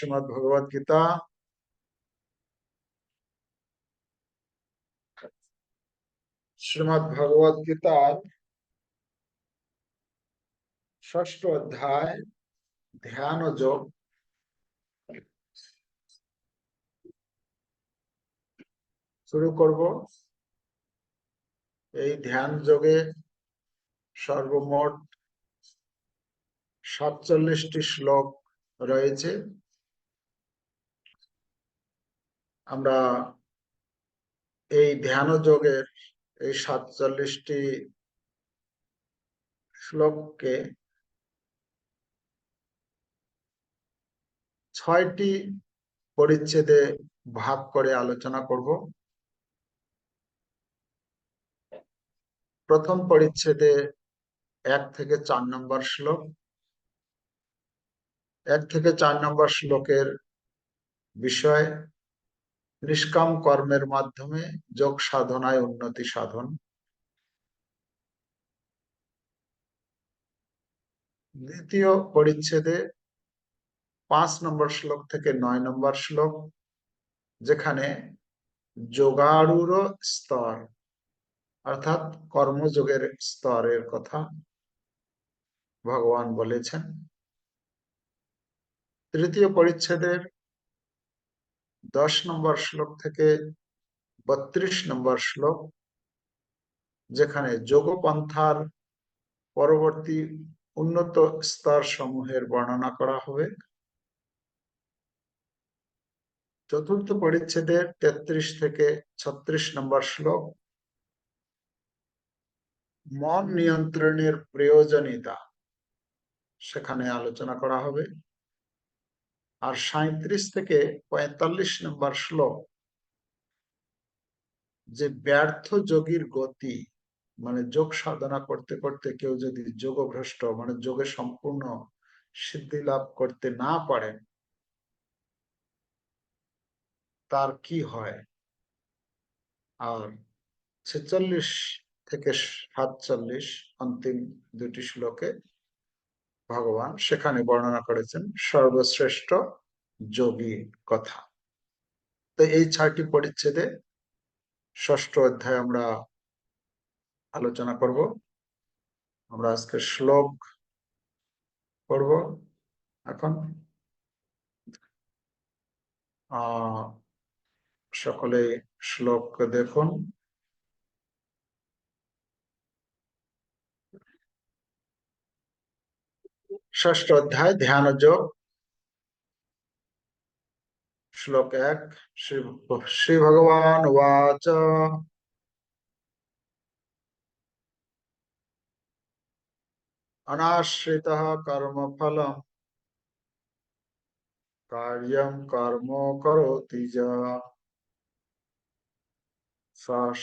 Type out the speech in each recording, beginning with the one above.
শ্রীমদ ভগবদ গীতা শ্রীমদ ভগবদ গীতার ষষ্ঠ অধ্যায় ধ্যান যোগ শুরু করব। এই ধ্যান যোগে সর্বমোট সাতচল্লিশটি শ্লোক রয়েছে। আমরা এই ধ্যান যোগের এই সাতচল্লিশটি শ্লোককে ছয়টি পরিচ্ছেদে ভাগ করে আলোচনা করব। প্রথম পরিচ্ছেদে এক থেকে চার নম্বর শ্লোক। এক থেকে চার নম্বর শ্লোকের বিষয় নিষ্কাম কর্মের মাধ্যমে যোগ সাধনায় উন্নতি সাধন। দ্বিতীয় পরিচ্ছেদে পাঁচ নম্বর শ্লোক থেকে নয় নম্বর শ্লোক, যেখানে যোগাড়ুর স্তর, অর্থাৎ কর্মযোগের স্তরের কথা ভগবান বলেছেন। তৃতীয় পরিচ্ছেদের দশ নম্বর শ্লোক থেকে বত্রিশ নম্বর শ্লোক, যেখানে যোগপন্থার পরবর্তী উন্নত স্তর সমূহের বর্ণনা করা হবে। চতুর্থ পরিচ্ছেদের তেত্রিশ থেকে ছত্রিশ নম্বর শ্লোক, মন নিয়ন্ত্রণের প্রয়োজনীয়তা, সেখানে আলোচনা করা হবে। আর সাঁত্রিশ থেকে পঁয়তাল্লিশ নম্বর শ্লোক, যে ব্যর্থ যোগীর গতি মানে যোগ সাধনা করতে করতে কেউ যদি যোগভ্রষ্ট মানে যোগে সম্পূর্ণ সিদ্ধি লাভ করতে না পারেন, তার কি হয়? আর ছেচল্লিশ থেকে সাতচল্লিশ, অন্তিম দুটি শ্লোকে ভগবান সেখানে বর্ণনা করেছেন, সর্বশ্রেষ্ঠ যোগী কথা। তো এই ছয়টি পরিচ্ছেদে ষষ্ঠ অধ্যায় আমরা আলোচনা করব। আমরা আজকে শ্লোক করব এখন সকলে শ্লোক দেখুন। ষষ্ঠ অধ্যায়, ধ্যান যোগ। শ্লোক এক, শ্রী ভগবান ওয়াচ অনাশ্রিত কর্মফল কার্যম কর্ম করোতি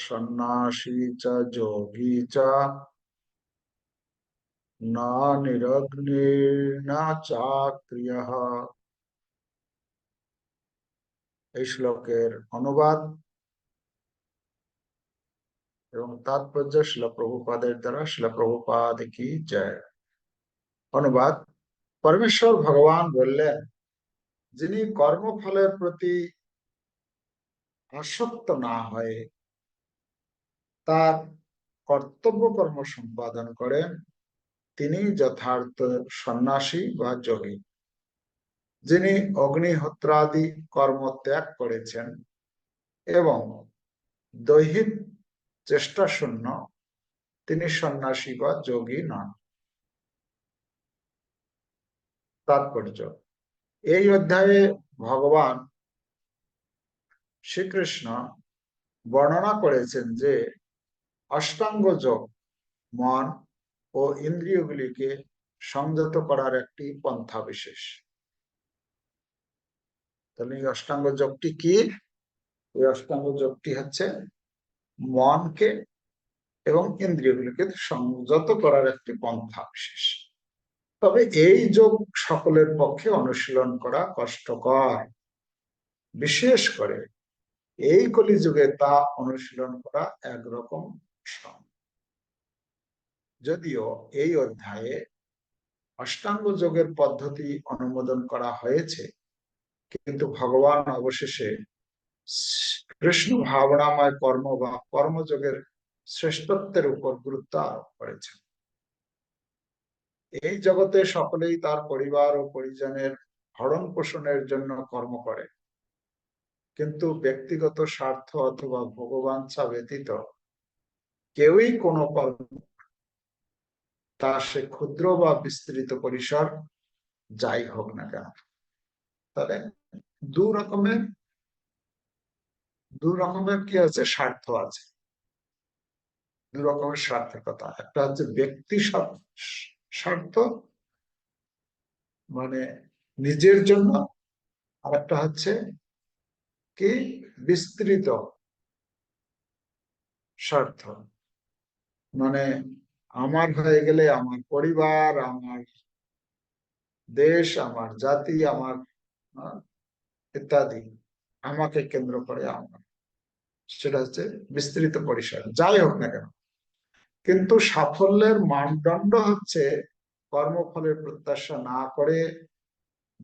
সন্ন্যাসী চ, যোগী চ। না নিরগ্নির্না চাক্রিয় এই শ্লোকের অনুবাদ এবং তাৎপর্য শিল প্রভুপাদের দ্বারা শিল প্রভুপাদ কি জয়। অনুবাদ, পরমেশ্বর ভগবান বললেন, যিনি কর্মফলের প্রতি আসক্ত না হয়ে তার কর্তব্য কর্ম সম্পাদন করেন তিনি যথার্থ সন্ন্যাসী বা যোগী, যিনি অগ্নিহোত্রাদি কর্ম ত্যাগ করেছেন এবং দৈহিক চেষ্টা শূন্য, তিনি সন্ন্যাসী বা যোগী নন। তাৎপর্য, এই অধ্যায়ে ভগবান শ্রীকৃষ্ণ বর্ণনা করেছেন যে অষ্টাঙ্গ যোগ, মন ও ইন্দ্রিয়গুলিকে সংযত করার একটি পন্থা বিশেষ। তাহলে এই অষ্টাঙ্গ যোগটি কি? ওই অষ্টাঙ্গ যোগটি হচ্ছে মনকে এবং ইন্দ্রিয়গুলিকে সংযত করার একটি পন্থা বিশেষ। তবে এই যোগ সকলের পক্ষে অনুশীলন করা কষ্টকর। বিশেষ করে এই কলিযুগে তা অনুশীলন করা একরকম যদিও এই অধ্যায়ে অষ্টাঙ্গ যোগের পদ্ধতি অনুমোদন করা হয়েছে, কিন্তু ভগবান অবশেষে কৃষ্ণ ভাবনাময় কর্ম বা কর্মযোগের শ্রেষ্ঠত্বের উপর গুরুত্ব আরোপ করেছেন। এই জগতে সকলেই তার পরিবার ও পরিজনের ভরণ পোষণের জন্য কর্ম করে। কিন্তু ব্যক্তিগত স্বার্থ অথবা ভগবাঞ্ছা ব্যতীত কেউই কোনো কর্ম তা সে ক্ষুদ্র বা বিস্তৃত পরিসর, যাই হোক না কেন। তবে দু রকমের দু রকমের কি আছে? স্বার্থ আছে। দু রকমের স্বার্থের কথা একটা হচ্ছে ব্যক্তি স্বার্থ মানে নিজের জন্য, আর একটা হচ্ছে কি? বিস্তৃত স্বার্থ। মানে আমার হয়ে গেলে আমার পরিবার, আমার দেশ, আমার জাতি, আমার ইত্যাদি আমাকে কেন্দ্র করে আমার। সেটা হচ্ছে বিস্তৃত পরিসর, যাই হোক না কেন। কিন্তু সাফল্যের মানদণ্ড হচ্ছে কর্মফলের প্রত্যাশা না করে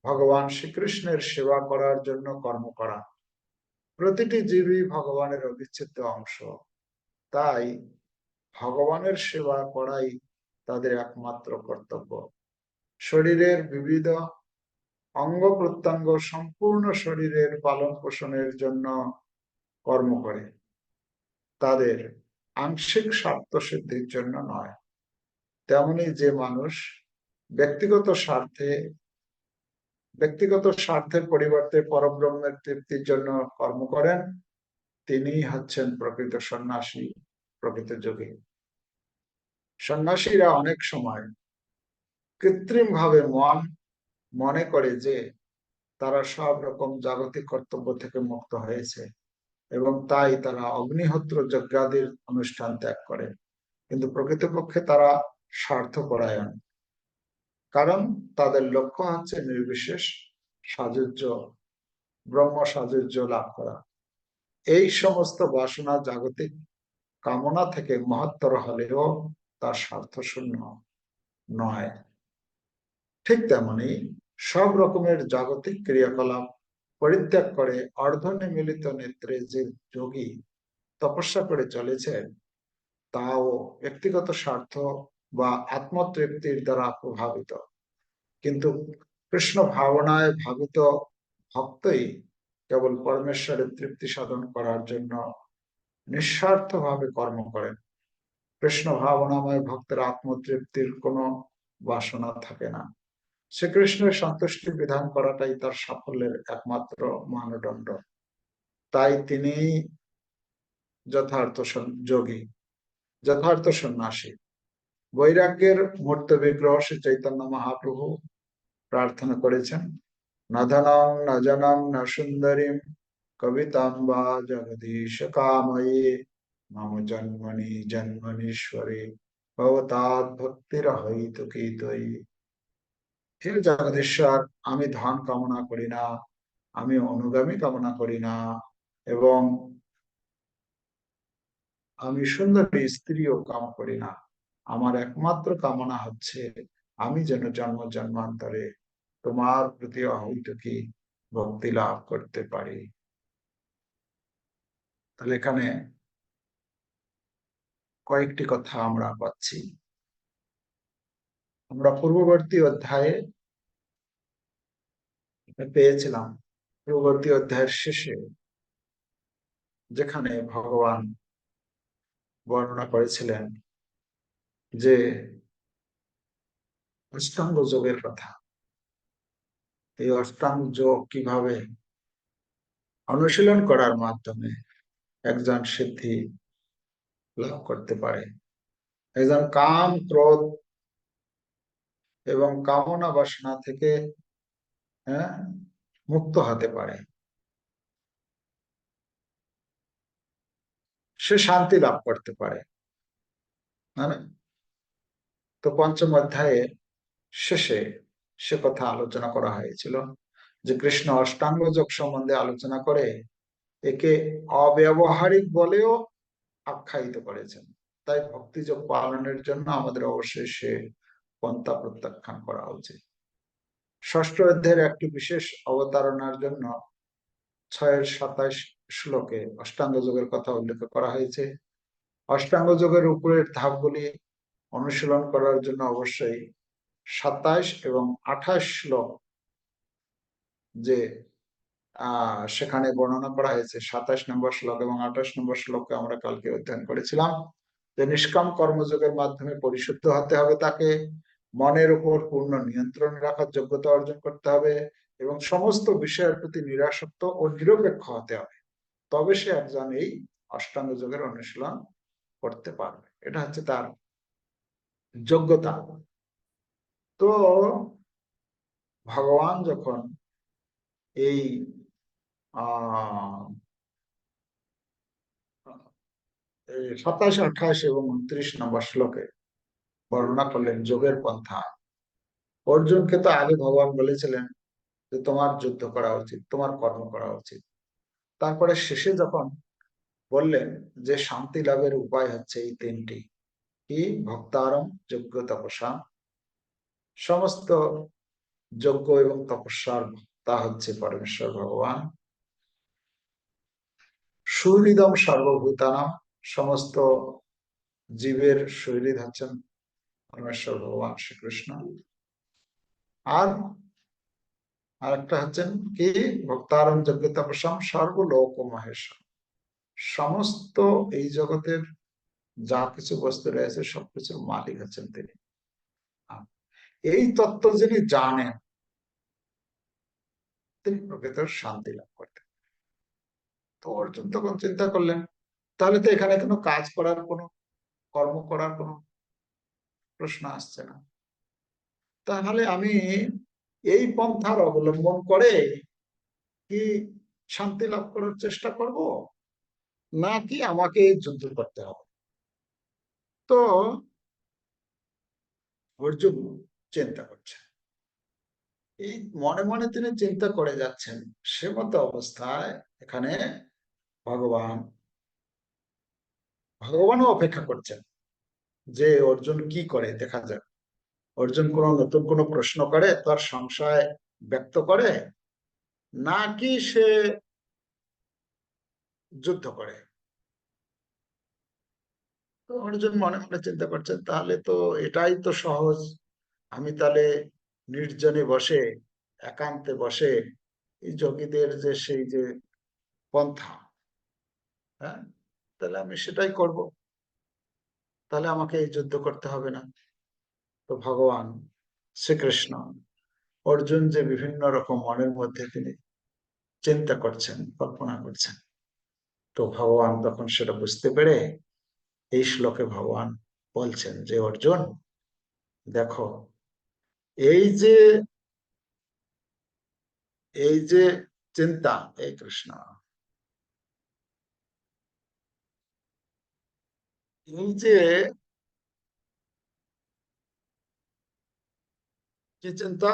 ভগবান শ্রীকৃষ্ণের সেবা করার জন্য কর্ম করা। প্রতিটি জীবী ভগবানের অবিচ্ছেদ্য অংশ। তাই ভগবানের সেবা করাই তাদের একমাত্র কর্তব্য। শরীরের বিবিধ অঙ্গ প্রত্যঙ্গ সম্পূর্ণ শরীরের পালন পোষণের জন্য কর্ম করে। তাদের আংশিক স্বার্থ সিদ্ধির জন্য নয়। তেমনি যে মানুষ ব্যক্তিগত স্বার্থে, ব্যক্তিগত স্বার্থের পরিবর্তে পরব্রহ্মের তৃপ্তির জন্য কর্ম করেন তিনি হচ্ছেন প্রকৃত সন্ন্যাসী। প্রকৃত যোগী। সন্ন্যাসীরা অনেক সময় কৃত্রিম ভাবে মন, মনে করে যে তারা সব রকম জাগতিক কর্তব্য থেকে মুক্ত হয়েছে এবং তাই তারা অগ্নিহোত্র যজ্ঞাদির অনুষ্ঠান ত্যাগ করে। কিন্তু প্রকৃতপক্ষে তারা স্বার্থ পরায়ণ কারণ তাদের লক্ষ্য হচ্ছে নির্বিশেষ সাজুজ্য ব্রহ্ম সাজুজ্য লাভ করা। এই সমস্ত বাসনা জাগতিক কামনা থেকে মহত্তর হলেও তার স্বার্থ শূন্য নয়। ঠিক তেমনি সব রকমের জাগতিক ক্রিয়াকলাপ পরিত্যাগ করে অর্ধনিমিলিত নেত্রে যে যোগী তপস্যা করে চলেছেন, তাও ব্যক্তিগত স্বার্থ বা আত্মতৃপ্তির দ্বারা প্রভাবিত। কিন্তু কৃষ্ণ ভাবনায় ভাবিত ভক্তই কেবল পরমেশ্বরের তৃপ্তি সাধন করার জন্য নিঃস্বার্থ ভাবে কর্ম করেন। কৃষ্ণ ভাবনাময় ভক্তের আত্মতৃপ্তির কোনো বাসনা থাকে না। শ্রীকৃষ্ণের সন্তুষ্টি বিধান করাটাই তার সাফল্যের একমাত্র মানদণ্ড। তাই তিনি যথার্থ যোগী, যথার্থ সন্ন্যাসী। বৈরাগ্যের মূর্ত বিগ্রহ শ্রী চৈতন্য মহাপ্রভু প্রার্থনা করেছেন, নধনম ন জনম ন সুন্দরীম বা জগদীশ কাময়ে মম জন্মনি জন্মনীশ্বরে ভবতাৎ ভক্তির হইত কীতয়ী হে জগদীশ্বর, আমি ধন কামনা করি না, আমি অনুগামী কামনা করি না, এবং আমি সুন্দরী স্ত্রীও কাম করি না। আমার একমাত্র কামনা হচ্ছে, আমি যেন জন্ম জন্মান্তরে তোমার প্রতি অহৈতুকি ভক্তি লাভ করতে পারি। তাহলে এখানে কয়েকটি কথা আমরা পাচ্ছি। আমরা পূর্ববর্তী অধ্যায়ে পেয়েছিলাম। পূর্ববর্তী অধ্যায়ের শেষে যেখানে ভগবান বর্ণনা করেছিলেন যে অষ্টাঙ্গ যোগের কথা। এই অষ্টাঙ্গ যোগ কীভাবে অনুশীলন করার মাধ্যমে একজন সিদ্ধি লাভ করতে পারে। একজন কাম, ক্রোধ এবং কামনা বাসনা থেকে হ্যাঁ মুক্ত হতে পারে। সে শান্তি লাভ করতে পারে। মানে তো পঞ্চম অধ্যায়ে শেষে সে কথা আলোচনা করা হয়েছিল যে কৃষ্ণ অষ্টাঙ্গ যোগ সম্বন্ধে আলোচনা করে একে অব্যবহারিক বলেও আখ্যায়িত করেছেন। তাই ভক্তিযোগ পালনের জন্য আমাদের অবশ্যই সে পন্থা প্রত্যাখ্যান করা উচিত। ষষ্ঠ অধ্যায়ের একটি বিশেষ অবতারণার জন্য ছয়ের সাতাশ শ্লোকে অষ্টাঙ্গ যোগের কথা উল্লেখ করা হয়েছে। অষ্টাঙ্গ যোগের উপরের ধাপগুলি অনুশীলন করার জন্য অবশ্যই সাতাশ এবং আঠাশ শ্লোক যে সেখানে বর্ণনা করা হয়েছে, সাতাশ নম্বর শ্লোক এবং আঠাশ নম্বর শ্লোককে আমরা কালকে অধ্যয়ন করেছিলাম। যে নিষ্কাম কর্মযোগের মাধ্যমে পরিশুদ্ধ হতে হবে তাকে, মনের উপর পূর্ণ নিয়ন্ত্রণ রাখার যোগ্যতা অর্জন করতে হবে এবং সমস্ত বিষয়ের প্রতি নিরাসক্ত ও নিরপেক্ষ হতে হবে। তবে সে একজন এই অষ্টাঙ্গ যোগের অনুশীলন করতে পারবে। এটা হচ্ছে তার যোগ্যতা। তো ভগবান যখন এই সাতাশ আঠাশ এবং উনত্রিশ নম্বর শ্লোকে বর্ণনা করলেন যোগের পন্থা। অর্জুনকে তো আগে ভগবান বলেছিলেন যে তোমার যুদ্ধ করা উচিত, তোমার কর্ম করা উচিত। তারপরে শেষে যখন বললেন যে শান্তি লাভের উপায় হচ্ছে এই তিনটি, কি? ভক্তারম, যোগ্য তপস্যা। সমস্ত যোগ্য এবং তপস্যার তা হচ্ছে পরমেশ্বর ভগবান। সুহৃদম সর্বভূতানাম, সমস্ত জীবের শরীর হচ্ছেন পরমেশ্বর ভগবান শ্রীকৃষ্ণ। আর আরেকটা হচ্ছেন কি? ভক্তারম যজ্ঞ তপস্যাম সর্বলোক মহেশ্বর সমস্ত এই জগতের যা কিছু বস্তু রয়েছে, সবকিছুর মালিক হচ্ছেন তিনি। এই তত্ত্ব যিনি জানেন, তিনি প্রকৃত শান্তি লাভ করতেন তো অর্জুন তখন চিন্তা করলেন, তাহলে তো এখানে কোনো কাজ করার কোনো, কর্ম করার কোনো প্রশ্ন আসছে না। তাহলে আমি এই পন্থার অবলম্বন করে কি শান্তি লাভ করার চেষ্টা করব, নাকি আমাকে যুদ্ধ করতে হবে? তো অর্জুন চিন্তা করছে। এই মনে মনে তিনি চিন্তা করে যাচ্ছেন, সে মতো অবস্থায় এখানে ভগবান, ভগবানও অপেক্ষা করছেন যে অর্জুন কি করে, দেখা যাক। অর্জুন কোন নতুন কোনো প্রশ্ন করে, তার সংশয় ব্যক্ত করে, নাকি সে যুদ্ধ করে? তো অর্জুন মনে মনে চিন্তা করছেন, তাহলে তো এটাই তো সহজ। আমি তাহলে নির্জনে বসে, একান্তে বসে এই যোগীদের যে সেই যে পন্থা হ্যাঁ? তাহলে আমি সেটাই করব। তাহলে আমাকে এই যুদ্ধ করতে হবে না। তো ভগবান শ্রীকৃষ্ণ, অর্জুন যে বিভিন্ন রকম মনের মধ্যে তিনি চিন্তা করছেন, কল্পনা করছেন, তো ভগবান তখন সেটা বুঝতে পেরে এই শ্লোকে ভগবান বলছেন যে, অর্জুন, দেখো, এই যে এই যে চিন্তা এই কৃষ্ণ যে কি চিন্তা?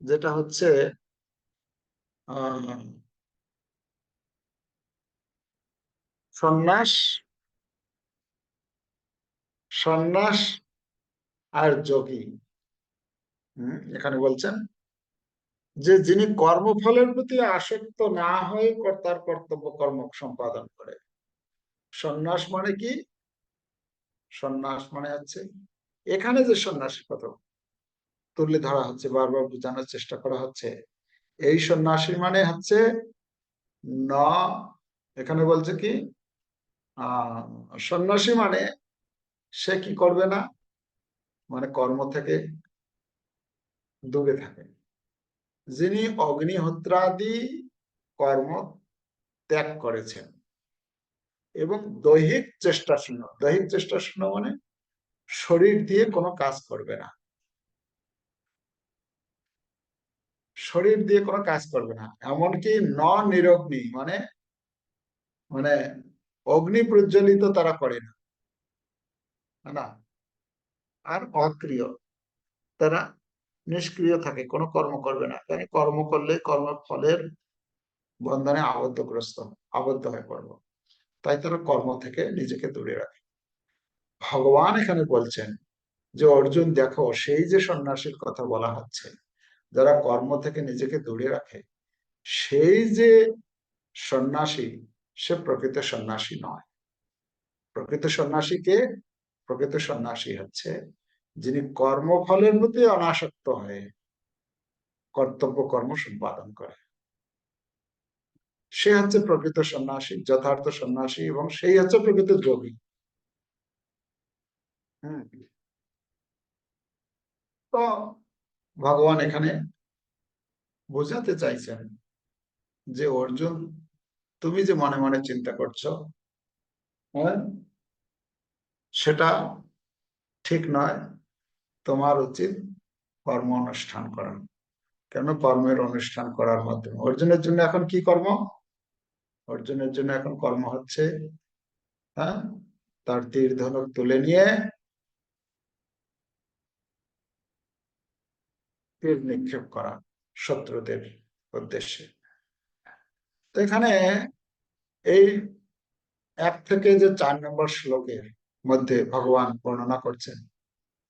যেটা হচ্ছে সন্ন্যাস সন্ন্যাস আর যোগী। এখানে বলছেন যে যিনি কর্মফলের প্রতি আসক্ত না হয়ে তার কর্তব্য কর্ম সম্পাদন করে সন্ন্যাস মানে কি? সন্ন্যাস মানে হচ্ছে, এখানে যে সন্ন্যাসের কথা তুলে ধরা হচ্ছে, বারবার বোঝানোর চেষ্টা করা হচ্ছে, এই সন্ন্যাসী মানে হচ্ছে ন, এখানে বলছে কি? সন্ন্যাসী মানে সে কি করবে না? মানে কর্ম থেকে দূরে থাকে। যিনি অগ্নিহোত্রাদি কর্ম ত্যাগ করেছেন। এবং দৈহিক চেষ্টা শূন্য। দৈহিক চেষ্টা শূন্য মানে শরীর দিয়ে কোনো কাজ করবে না। শরীর দিয়ে কোনো কাজ করবে না। এমনকি ন নিরগ্নি মানে মানে অগ্নি প্রজ্বলিত তারা করে না। না আর অক্রিয়। তারা নিষ্ক্রিয় থাকে, কোনো কর্ম করবে না। কারণ কর্ম করলে কর্ম ফলের বন্ধনে আবদ্ধগ্রস্ত, আবদ্ধ হয়ে পড়ব। তাই তারা কর্ম থেকে নিজেকে দূরে রাখে। ভগবান এখানে বলছেন যে, অর্জুন, দেখো, সেই যে সন্ন্যাসীর কথা বলা হচ্ছে, যারা কর্ম থেকে নিজেকে দূরে রাখে, সেই যে সন্ন্যাসী, সে প্রকৃত সন্ন্যাসী নয়। প্রকৃত সন্ন্যাসীকে প্রকৃত সন্ন্যাসী হচ্ছে যিনি কর্মফলের প্রতি অনাসক্ত হয়ে কর্তব্য কর্ম সম্পাদন করে। সে হচ্ছে প্রকৃত সন্ন্যাসী, যথার্থ সন্ন্যাসী এবং সেই হচ্ছে প্রকৃত যোগী। তো ভগবান এখানে বোঝাতে চাইছেন যে, অর্জুন, তুমি যে মনে মনে চিন্তা করছ হ্যাঁ সেটা ঠিক নয়। তোমার উচিত কর্ম অনুষ্ঠান করা। কেন? কর্মের অনুষ্ঠান করার মাধ্যমে। অর্জুনের জন্য এখন কি কর্ম? অর্জুনের জন্য এখন কর্ম হচ্ছে। হ্যাঁ তার তীর ধনুক তুলে নিয়ে তীর নিক্ষেপ করা শত্রুদের উদ্দেশ্যে। তো এখানে এই এক থেকে যে চার নম্বর শ্লোকের মধ্যে ভগবান বর্ণনা করছেন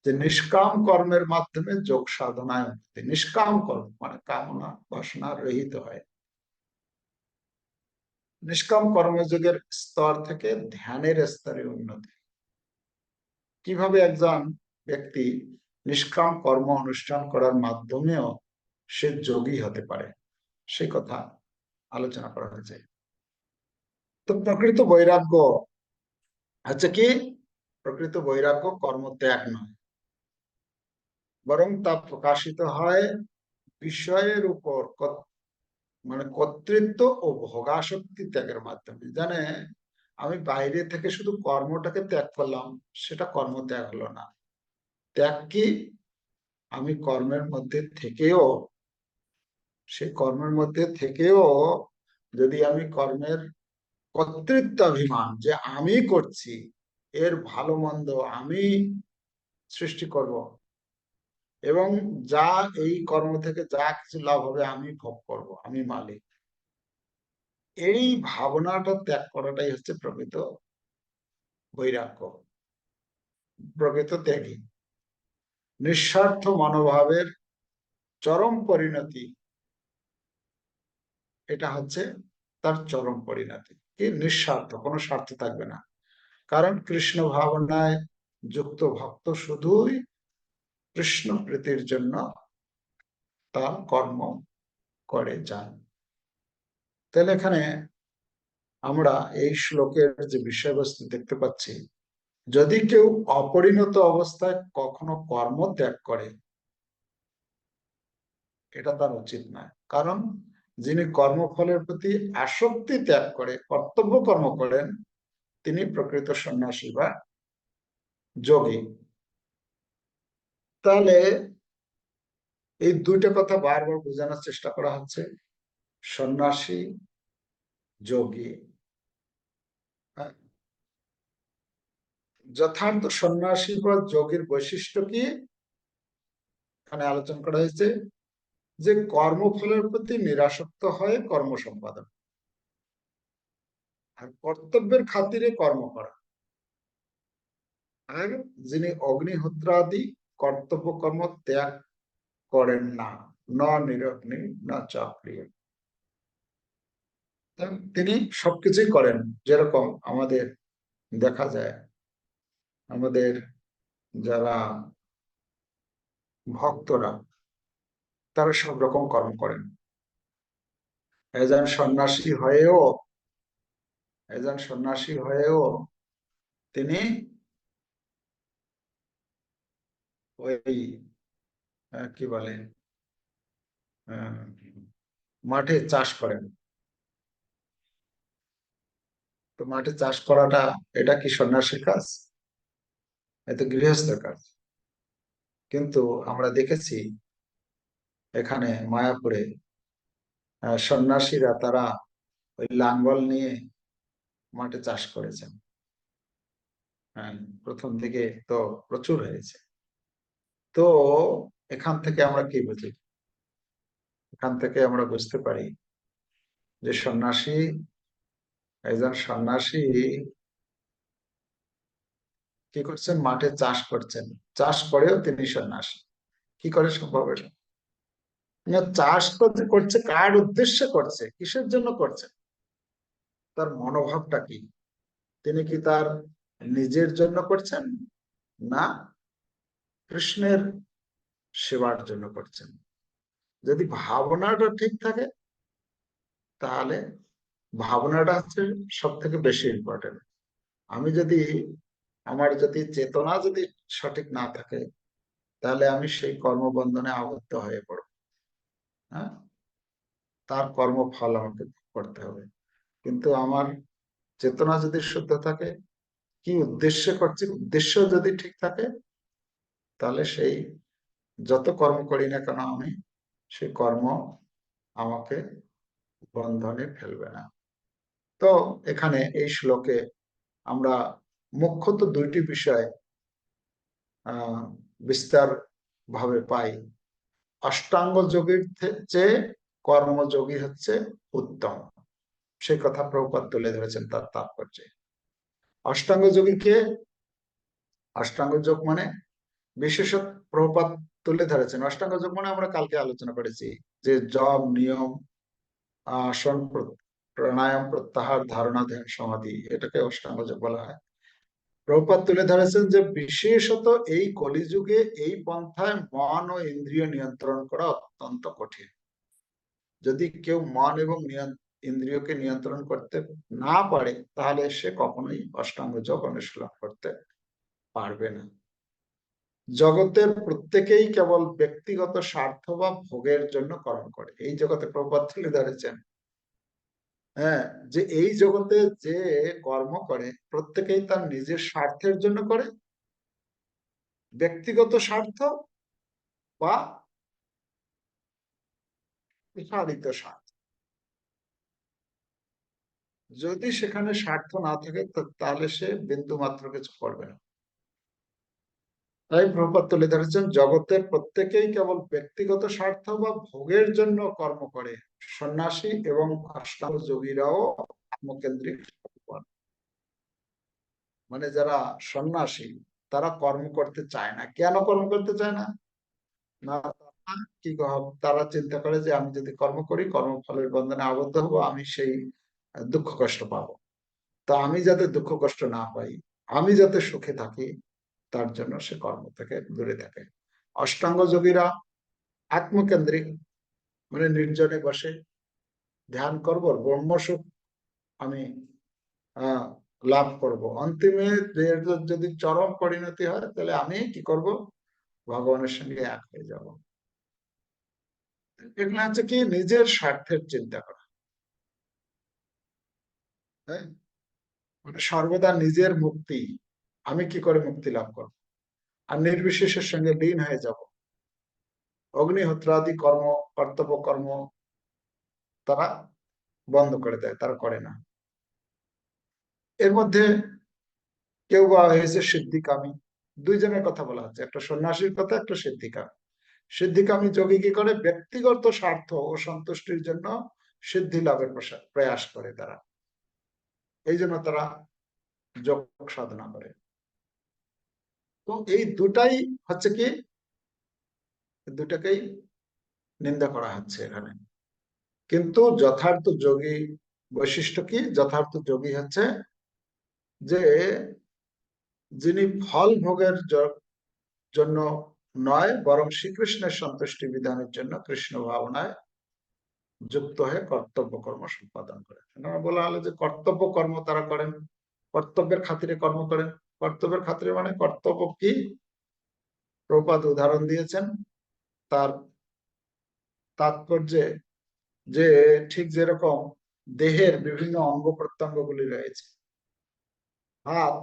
যে নিষ্কাম কর্মের মাধ্যমে যোগ সাধনায় নিষ্কাম কর্ম মানে কামনা বাসনা রহিত হয়। নিষ্কাম কর্মযোগের স্তর থেকে ধ্যানের স্তরে উন্নতি। কীভাবে একজন ব্যক্তি নিষ্কাম কর্ম অনুষ্ঠান করার মাধ্যমেও সে যোগী হতে পারে, সে কথা আলোচনা করা হয়েছে। তো প্রকৃত বৈরাগ্য হচ্ছে কি? প্রকৃত বৈরাগ্য কর্মত্যাগ নয়। বরং তা প্রকাশিত হয় বিষয়ের উপর মানে কর্তৃত্ব ও ভোগাসক্তি ত্যাগের মাধ্যমে। জানে, আমি বাইরে থেকে শুধু কর্মটাকে ত্যাগ করলাম, সেটা কর্ম ত্যাগ হলো না। ত্যাগ কি? আমি কর্মের মধ্যে থেকেও, সেই কর্মের মধ্যে থেকেও যদি আমি কর্মের কর্তৃত্ব অভিমান যে আমি করছি, এর ভালো মন্দ আমি সৃষ্টি করব এবং যা এই কর্ম থেকে যা কিছু লাভ হবে, আমি ভোগ করব, আমি মালিক। এই ভাবনাটা ত্যাগ করাটাই হচ্ছে প্রকৃত বৈরাগ্য, প্রকৃত ত্যাগী। নিঃস্বার্থ মনোভাবের চরম পরিণতি, এটা হচ্ছে তার চরম পরিণতি। কি? নিঃস্বার্থ, কোনো স্বার্থ থাকবে না। কারণ কৃষ্ণ ভাবনায় যুক্ত ভক্ত শুধুই কৃষ্ণ প্রীতির জন্য তার কর্ম করে যান। তাহলে এখানে আমরা এই শ্লোকের যে বিষয়বস্তু দেখতে পাচ্ছি, যদি কেউ অপরিণত অবস্থায় কখনো কর্ম ত্যাগ করে, এটা তার উচিত নয়। কারণ যিনি কর্মফলের প্রতি আসক্তি ত্যাগ করে কর্তব্য কর্ম করেন, তিনি প্রকৃত সন্ন্যাসী বা যোগী। তাহলে এই দুইটা কথা বারবার বোঝানোর চেষ্টা করা হচ্ছে। সন্ন্যাসী, যোগী। হ্যাঁ। যথার্থ সন্ন্যাসী বা যোগীর বৈশিষ্ট্য কি? এখানে আলোচনা করা হয়েছে যে কর্মফলের প্রতি নিরাসক্ত হয় কর্ম সম্পাদন। আর কর্তব্যের খাতিরে কর্ম করা। আর যিনি অগ্নিহোত্রাদি কর্তব্য কর্ম ত্যাগ করেন না। নিরগ্নি, না চাকরিয়। তিনি সবকিছুই করেন, যেরকম আমাদের দেখা যায়। আমাদের যারা ভক্তরা, তারা সব রকম কর্ম করেন। একজন সন্ন্যাসী হয়েও, একজন সন্ন্যাসী হয়েও তিনি ওই কি বলে মাঠে চাষ করেন। তো মাঠে চাষ করাটা, এটা কি সন্ন্যাসীর কাজ? এত গৃহস্থের কাজ। কিন্তু আমরা দেখেছি এখানে মায়াপুরে সন্ন্যাসীরা তারা ওই লাঙ্গল নিয়ে মাঠে চাষ করেছেন। হ্যাঁ প্রথম দিকে তো প্রচুর হয়েছে। তো এখান থেকে আমরা কি বুঝি? এখান থেকে আমরা বুঝতে পারি যে সন্ন্যাসী, একজন সন্ন্যাসী কি করছেন? মাঠে চাষ করছেন। চাষ করেও তিনি সন্ন্যাসী। কি করে সম্ভব এটা চাষ করছে, কার উদ্দেশ্যে করছে, কিসের জন্য করছে? তার মনোভাবটা কি? তিনি কি তার নিজের জন্য করছেন? না কৃষ্ণের সেবার জন্য করছেন। যদি ভাবনাটা ঠিক থাকে, তাহলে ভাবনাটা হচ্ছে সব থেকে বেশি ইম্পর্টেন্ট আমি যদি, আমার যদি চেতনা যদি সঠিক না থাকে, তাহলে আমি সেই কর্মবন্ধনে আবদ্ধ হয়ে পড়ব। হ্যাঁ? তার কর্মফল আমাকে করতে হবে। কিন্তু আমার চেতনা যদি শুদ্ধ থাকে, কি উদ্দেশ্যে করছি? উদ্দেশ্য যদি ঠিক থাকে তাহলে সেই যত কর্ম করি না কেন আমি, সেই কর্ম আমাকে বন্ধনে ফেলবে না। তো এখানে এই শ্লোকে আমরা মুখ্যত দুইটি বিষয় বিস্তার ভাবে পাই। অষ্টাঙ্গ যোগীর চেয়ে কর্মযোগী হচ্ছে উত্তম। সে কথা প্রভুপাত তুলে ধরেছেন তার তাৎপর্যে। অষ্টাঙ্গ যোগীকে, অষ্টাঙ্গ যোগ মানে বিশেষত প্রভুপাত তুলে ধরেছেন। অষ্টাঙ্গ যোগ মানে আমরা কালকে আলোচনা করেছি যে জব, নিয়ম, আসন প্রাণায়াম, প্রত্যাহার, ধারণা, ধ্যান, সমাধি, এটাকে অষ্টাঙ্গ যোগ বলা হয়। প্রভুপাত তুলে ধরেছেন যে বিশেষত এই কলিযুগে এই পন্থায় মন ও ইন্দ্রিয় নিয়ন্ত্রণ করা অত্যন্ত কঠিন। যদি কেউ মন এবং ইন্দ্রিয়কে নিয়ন্ত্রণ করতে না পারে, তাহলে সে কখনোই অষ্টাঙ্গ যোগ অনুশীলন করতে পারবে না। জগতের প্রত্যেকেই কেবল ব্যক্তিগত স্বার্থ বা ভোগের জন্য কর্ম করে। এই জগতে প্রভাত তুলে ধরেছেন। হ্যাঁ যে এই জগতে যে কর্ম করে, প্রত্যেকেই তার নিজের স্বার্থের জন্য করে। ব্যক্তিগত স্বার্থ বা সাধিত স্বার্থ। যদি সেখানে স্বার্থ না থাকে তাহলে সে বিন্দু মাত্র কিছু করবে না। তাই প্রভাব তুলে ধরেছেন, জগতের প্রত্যেকেই কেবল ব্যক্তিগত স্বার্থ বা ভোগের জন্য কর্ম করে। সন্ন্যাসী এবং যোগীরাও আত্মকেন্দ্রিক মানে যারা সন্ন্যাসী, তারা কর্ম করতে চায় না। কেন কর্ম করতে চায় না? না কি, তারা চিন্তা করে যে আমি যদি কর্ম করি, কর্মফলের বন্ধনে আবদ্ধ হব, আমি সেই দুঃখ কষ্ট পাবো। তা আমি যাতে দুঃখ কষ্ট না পাই, আমি যাতে সুখে থাকি তার জন্য সে কর্ম থেকে দূরে থাকে। অষ্টাঙ্গ যোগীরা আত্মকেন্দ্রিক মানে নির্জনে বসে ধ্যান করব ব্রহ্মসুখ আমি লাভ করব। অন্তিমে যদি চরম পরিণতি হয়, তাহলে আমি কি করব? ভগবানের সঙ্গে এক হয়ে যাব। এগুলো হচ্ছে কি? নিজের স্বার্থের চিন্তা করা। হ্যাঁ? মানে সর্বদা নিজের মুক্তি আমি কি করে মুক্তি লাভ করব? আর নির্বিশেষের সঙ্গে লীন হয়ে যাব। অগ্নিহোত্রাদি কর্ম, কর্তব্য কর্ম তারা বন্ধ করে দেয়, তারা করে না। এর মধ্যে কেউ বা হয়েছে সিদ্ধিকামী। দুইজনের কথা বলা হচ্ছে। একটা সন্ন্যাসীর কথা, একটা সিদ্ধিকামী। সিদ্ধিকামী যোগী কি করে? ব্যক্তিগত স্বার্থ ও সন্তুষ্টির জন্য সিদ্ধি লাভের প্রয়াস করে তারা। এই জন্য তারা যোগ সাধনা করে। তো এই দুটাই হচ্ছে কি? দুটাকেই নিন্দা করা হচ্ছে এখানে। কিন্তু যথার্থ যোগী বৈশিষ্ট্য কি? যথার্থ যোগী হচ্ছে যে যিনি ফল ভোগের জন্য নয়, বরং শ্রীকৃষ্ণের সন্তুষ্টি বিধানের জন্য কৃষ্ণ ভাবনায় যুক্ত হয়ে কর্তব্য কর্ম সম্পাদন করে বলা হলো যে কর্তব্য কর্ম তারা করেন, কর্তব্যের খাতিরে কর্ম করেন। কর্তব্যের খাতিরে মানে কর্তব্য কি? প্রপাত উদাহরণ দিয়েছেন। তার তাৎপর্যে যে ঠিক যেরকম দেহের বিভিন্ন অঙ্গ প্রত্যঙ্গগুলি রয়েছে। হাত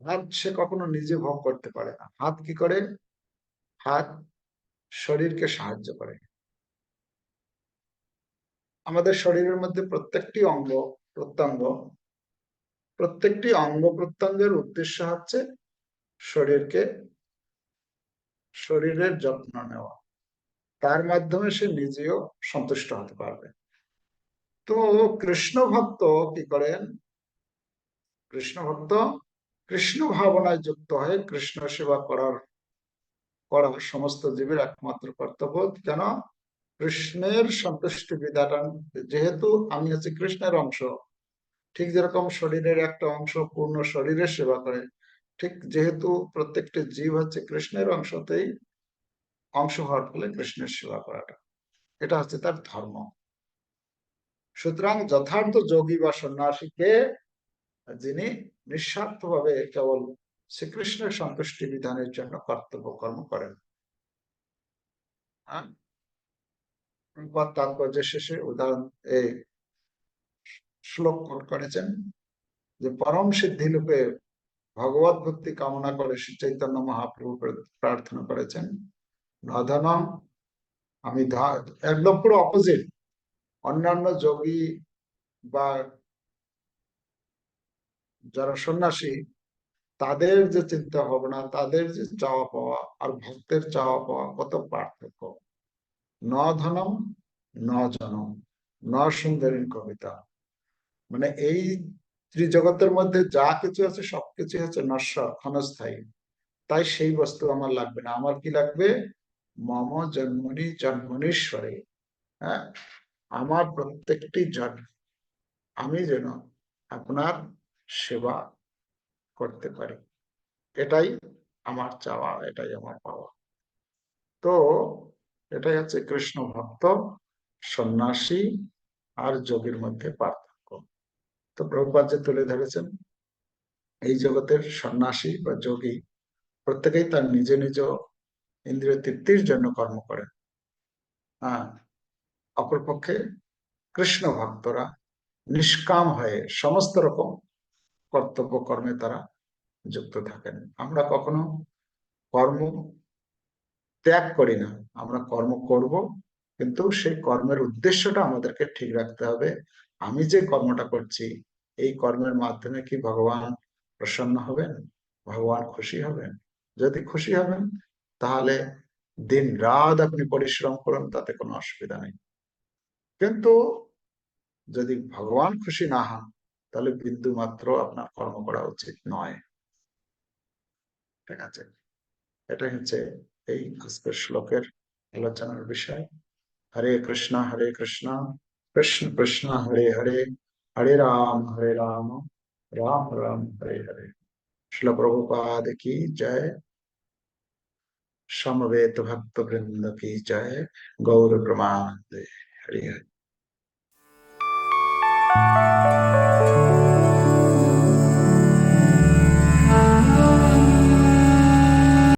হাত সে কখনো নিজে ভোগ করতে পারে না। হাত কি করে? হাত শরীরকে সাহায্য করে। আমাদের শরীরের মধ্যে প্রত্যেকটি অঙ্গ প্রত্যঙ্গ প্রত্যেকটি অঙ্গ প্রত্যঙ্গের উদ্দেশ্য হচ্ছে শরীরকে, শরীরের যত্ন নেওয়া। তার মাধ্যমে সে নিজেও সন্তুষ্ট হতে পারবে। তো কৃষ্ণ ভক্ত কি করেন? কৃষ্ণ ভক্ত কৃষ্ণ ভাবনায় যুক্ত হয়ে কৃষ্ণ সেবা করার করা সমস্ত জীবের একমাত্র কর্তব্য কেন কৃষ্ণের সন্তুষ্টি বিধান, যেহেতু আমি হচ্ছে কৃষ্ণের অংশ ঠিক যেরকম শরীরের একটা অংশ পূর্ণ শরীরের সেবা করে, ঠিক যেহেতু প্রত্যেকটি জীব হচ্ছে কৃষ্ণের অংশতেই অংশ হওয়ার ফলে কৃষ্ণের সেবা করাটা, এটা হচ্ছে তার ধর্ম সুতরাং যথার্থ যোগী বা সন্ন্যাসীকে যিনি নিঃস্বার্থ ভাবে কেবল শ্রীকৃষ্ণের সন্তুষ্টি বিধানের জন্য কর্তব্য কর্ম করেন হ্যাঁ? তাৎপর্য শেষে উদাহরণ শ্লোক করেছেন যে পরম সিদ্ধি রূপে ভগবত ভক্তি কামনা করে শ্রী চৈতন্য মহাপ্রভু প্রার্থনা করেছেন। নধনম, আমি একদম পুরো অপোজিট অন্যান্য যোগী বা যারা সন্ন্যাসী, তাদের যে চিন্তা ভাবনা, তাদের যে চাওয়া পাওয়া আর ভক্তের চাওয়া পাওয়া কত পার্থক্য। ন ধনম ন জনম ন সুন্দরী কবিতা। মানে এই ত্রিজগতের মধ্যে যা কিছু আছে সবকিছু হচ্ছে নশ্বর ক্ষণস্থায়ী। তাই সেই বস্তু আমার লাগবে না। আমার কি লাগবে? মম জন্মনি জন্মনীশ্বরে হ্যাঁ? আমার প্রত্যেকটি জন্ম আমি যেন আপনার সেবা করতে পারি। এটাই আমার চাওয়া, এটাই আমার পাওয়া। তো এটাই হচ্ছে কৃষ্ণ ভক্ত, সন্ন্যাসী আর যোগীর মধ্যে পার্থক্য। তো প্রভুপাত যে তুলে ধরেছেন। এই জগতের সন্ন্যাসী বা যোগী প্রত্যেকেই তার নিজ নিজ ইন্দ্রিয় তৃপ্তির জন্য কর্ম করেন। হ্যাঁ অপরপক্ষে কৃষ্ণ ভক্তরা নিষ্কাম হয়ে সমস্ত রকম কর্তব্য কর্মে তারা যুক্ত থাকেন। আমরা কখনো কর্ম ত্যাগ করি না, আমরা কর্ম করব, কিন্তু সেই কর্মের উদ্দেশ্যটা আমাদেরকে ঠিক রাখতে হবে। আমি যে কর্মটা করছি, এই কর্মের মাধ্যমে কি ভগবান প্রসন্ন হবেন? ভগবান খুশি হবেন? যদি খুশি হবেন, তাহলে দিন রাত আপনি পরিশ্রম করুন, তাতে কোনো অসুবিধা নেই। কিন্তু যদি ভগবান খুশি না হন, তাহলে বিন্দু মাত্র আপনার কর্ম করা উচিত নয়। ঠিক আছে? এটা হচ্ছে এই আজকের শ্লোকের আলোচনার বিষয়। হরে কৃষ্ণ হরে কৃষ্ণ। কৃষ্ণ কৃষ্ণ হরে হরে হরে রাম হরে রাম রাম রাম হরে হরে শিল প্রভুপাদ কি জয় সমবেত ভক্ত বৃন্দ কি জয় গৌর প্রমাণ হরে হরে